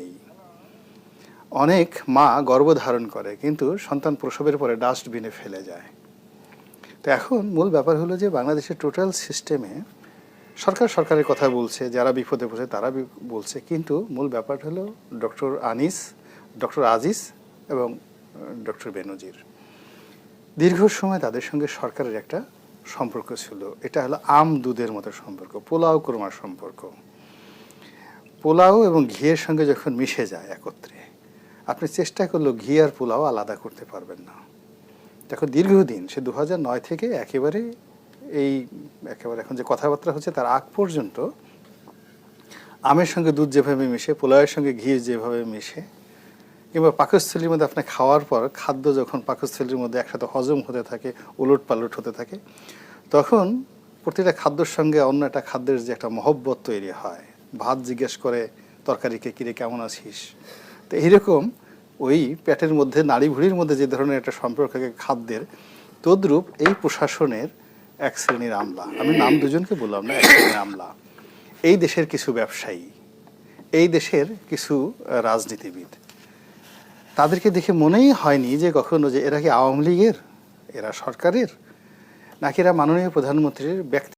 নেই। অনেক মা গর্ভধারণ করে, কিন্তু সন্তান প্রসবের পরে ডাস্টবিনে ফেলে যায়। তো এখন মূল ব্যাপার হলো যে বাংলাদেশের টোটাল সিস্টেমে সরকার সরকারের কথা বলছে, যারা বিপদে পড়ছে তারা বলছে, কিন্তু মূল ব্যাপারটা হলো ডক্টর আনিস ডক্টর আজিজ এবং ডক্টর বেনজির। দীর্ঘ সময় তাদের সঙ্গে সরকারের একটা সম্পর্ক ছিল। এটা হলো আম দুধের মতো সম্পর্ক, পোলাও কোরমার সম্পর্ক। পোলাও এবং ঘিয়ের সঙ্গে যখন মিশে যায় একত্রে, আপনি চেষ্টা করলেও ঘি আর পোলাও আলাদা করতে পারবেন না। দেখো, দীর্ঘদিন, সে দু নয় থেকে একেবারে এই একেবারে এখন যে কথাবার্তা হচ্ছে তার আগ পর্যন্ত আমের সঙ্গে দুধ যেভাবে মিশে, পোলাওয়ের সঙ্গে ঘি যেভাবে মিশে, কিংবা পাকস্থলীর মধ্যে আপনি খাওয়ার পর খাদ্য যখন পাকস্থলীর মধ্যে একসাথে হজম হতে থাকে উলট পালট হতে থাকে, তখন প্রতিটা খাদ্যর সঙ্গে অন্য একটা খাদ্যের যে একটা মহব্বত তৈরি হয়। ভাত জিজ্ঞেস করে তরকারিকে কিরে কেমন আছিস? তো এইরকম ওই পেটের মধ্যে নাড়ি ভুড়ির মধ্যে যে ধরনের একটা সম্পর্ক খাদ্যের, তদ্রূপ এই প্রশাসনের এক শ্রেণির আমলা। আমি নাম দুজনকে বললাম না, এক শ্রেণির আমলা। এই দেশের কিছু ব্যবসায়ী, এই দেশের কিছু রাজনীতিবিদ, তাদেরকে দেখে মনেই হয়নি যে কখনো যে এরা কি আওয়ামী লীগের, এরা সরকারের, নাকি এরা মাননীয় প্রধানমন্ত্রীর ব্যক্তি